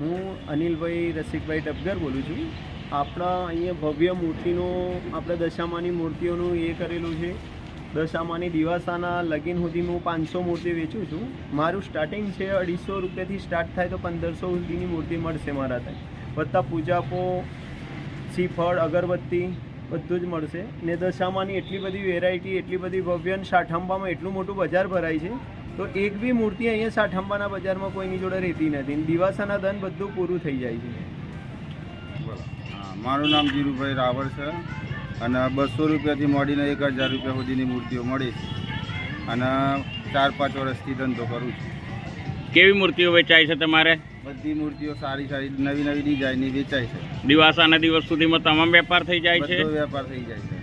હું અનિલભાઈ રસિકભાઈ ડબગર બોલું છું. આપણા અહીંયા ભવ્ય મૂર્તિનો, આપણે દશામાની મૂર્તિઓનું એ કરેલું છે. દશામાની દિવાસાના લગીન સુધી હું પાંચસો મૂર્તિ વેચું છું. મારું સ્ટાર્ટિંગ છે અઢીસો રૂપિયાથી સ્ટાર્ટ થાય તો પંદરસો સુધીની મૂર્તિ મળશે મારા ત્યાં. વધતા પૂજાપો શ્રીફળ અગરબત્તી બધું જ મળશે. ને દશામાની એટલી બધી વેરાયટી એટલી બધી ભવ્ય અને સાઠંબામાં એટલું મોટું બજાર ભરાય છે. તો એક બી મૂર્તિ અહીંયા સાઠંબાના બજારમાં કોઈની જોડે રહેતી નથી દિવાસાના ધન બધું પૂરું થઈ જાય છે. હા, મારું નામ ધીરુભાઈ રાવળ છે અને બસો રૂપિયાથી મળીને એક હજાર રૂપિયા સુધીની મૂર્તિઓ મળી છે અને ચાર પાંચ વર્ષથી ધંધો કરું છું. કેવી મૂર્તિઓ વેચાય છે તમારે? બધી મૂર્તિઓ સારી સારી નવી નવી ડિઝાઇનની વેચાય છે. દિવાસાના દિવસ સુધીમાં તમામ વેપાર થઈ જાય છે? વેપાર થઈ જાય છે.